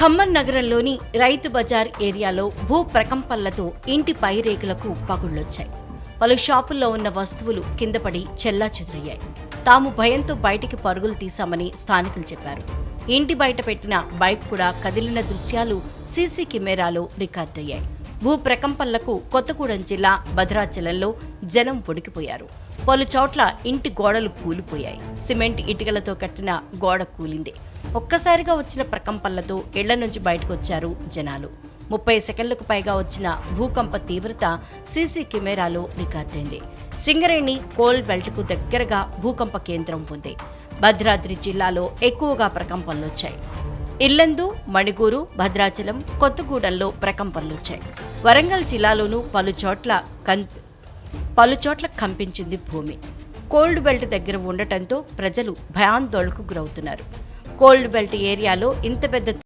ఖమ్మం నగరంలోని రైతు బజార్ ఏరియాలో భూ ప్రకంపనలతో ఇంటి పైరేకులకు పగుళ్ళొచ్చాయి పలు షాపుల్లో ఉన్న వస్తువులు కింద పడి చెల్లా తాము భయంతో బయటికి పరుగులు తీశామని స్థానికులు చెప్పారు. ఇంటి బయట పెట్టిన బైక్ కూడా కదిలిన దృశ్యాలు సీసీ కెమెరాలో రికార్డయ్యాయి. భూ ప్రకంపనలకు కొత్తగూడెం జిల్లా భద్రాచలంలో జనం వణికిపోయారు. పలు చోట్ల ఇంటి గోడలు కూలిపోయాయి. సిమెంట్ ఇటుకలతో కట్టిన గోడ కూలింది. ఒక్కసారిగా వచ్చిన ప్రకంపనలతో ఇళ్ళ నుంచి బయటకు వచ్చారు జనాలు. ముప్పై సెకండ్లకు పైగా వచ్చిన భూకంప తీవ్రత సీసీ కెమెరాలో రికార్డైంది. సింగరేణి కోల్ బెల్ట్కు దగ్గరగా భూకంప కేంద్రం ఉంది. భద్రాద్రి జిల్లాలో ఎక్కువగా ప్రకంపనలొచ్చాయి. ఇల్లందు మణిగూరు భద్రాచలం కొత్తగూడెంలో ప్రకంపనలొచ్చాయి. వరంగల్ జిల్లాలోనూ పలు చోట్ల పలుచోట్ల పలు చోట్ల కంపించింది భూమి. కోల్డ్ బెల్ట్ దగ్గర ఉండటంతో ప్రజలు భయాందోళనకు గురవుతున్నారు. కోల్డ్ బెల్ట్ ఏరియాలో ఇంత పెద్ద